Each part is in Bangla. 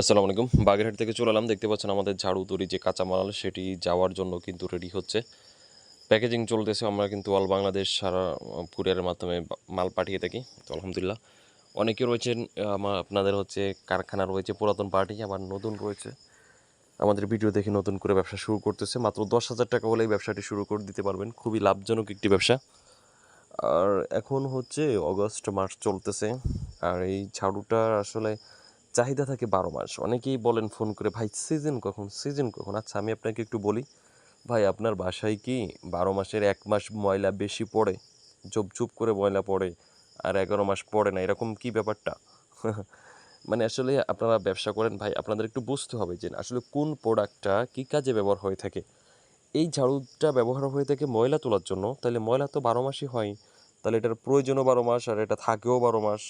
আসসালামু আলাইকুম। বাগেরহাট থেকে চলে এলাম। দেখতে পাচ্ছেন আমাদের ঝাড়ু তৈরি যে কাঁচামাল, সেটি যাওয়ার জন্য কিন্তু রেডি হচ্ছে। প্যাকেজিং চলতেছে। আমরা কিন্তু অল বাংলাদেশ সারা কুরিয়ারের মাধ্যমে মাল পাঠিয়ে থাকি। তো আলহামদুলিল্লাহ, অনেকে রয়েছেন আমার আপনাদের হচ্ছে কারখানা রয়েছে, পুরাতন পার্টি আবার নতুন রয়েছে। আমাদের ভিডিও দেখে নতুন করে ব্যবসা শুরু করতেছে। মাত্র দশ হাজার টাকা হলেই ব্যবসাটি শুরু করে দিতে পারবেন। খুবই লাভজনক একটি ব্যবসা। আর এখন হচ্ছে অগস্ট মাস চলতেছে। আর এই ঝাড়ুটা আসলে চাহিদা থাকে বারো মাস। অনেকেই বলেন, ফোন করে, ভাই সিজন কখন? সিজন কখন? আচ্ছা আমি আপনাকে একটু বলি, ভাই, আপনার বাসায় কি বারো মাসের এক মাস ময়লা বেশি পড়ে? চুপ করে ময়লা পড়ে আর এগারো মাস পড়ে না? এরকম কি ব্যাপারটা? মানে আসলে আপনারা ব্যবসা করেন, ভাই, আপনাদের একটু বুঝতে হবে যে আসলে কোন প্রোডাক্টটা কী কাজে ব্যবহার হয়ে থাকে। এই ঝাড়ুটা ব্যবহার হয়ে থাকে ময়লা তোলার জন্য। তাহলে ময়লা তো বারো মাসই হয়। তাহলে এটার প্রয়োজনও বারো মাস আর এটা থাকেও বারো মাস।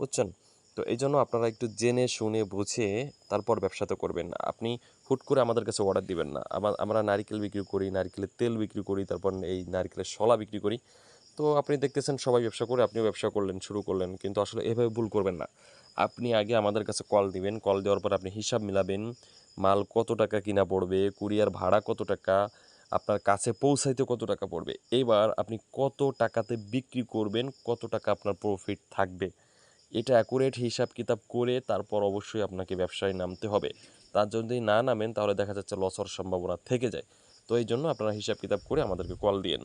বুঝছেন? তো এই জন্য আপনারা একটু জেনে, শুনে, বুঝে তারপর ব্যবসাতে করবেন না। আপনি হুট করে আমাদের কাছে অর্ডার দিবেন না। আমা- আমরা নারকেল বিক্রি করি, নারকেলের তেল বিক্রি করি, তারপর এই নারকেলের শলা বিক্রি করি। তো আপনি দেখতেছেন সবাই ব্যবসা করে, আপনিও ব্যবসা করলেন, শুরু করলেন, কিন্তু আসলে এভাবে ভুল করবেন না। আপনি আগে আমাদের কাছে কল দিবেন কল দেওয়ার পর আপনি হিসাব মিলাবেন, মাল কত টাকা কিনা পড়বে, কুরিয়ার ভাড়া কত টাকা, আপনার কাছে পৌঁছাইতে কত টাকা পড়বে। এবার আপনি কত টাকাতে বিক্রি করবেন, কত টাকা আপনার প্রফিট থাকবে। এটা অ্যাকুরেট হিসাব কিতাব করে তারপর অবশ্যই আপনাকে ব্যবসায় নামতে হবে। তার যদি না নামেন, তাহলে দেখা যাচ্ছে লস হওয়ার সম্ভাবনা থেকে যায়। তো এই জন্য আপনারা হিসাব কিতাব করে আমাদেরকে কল দিয়েন।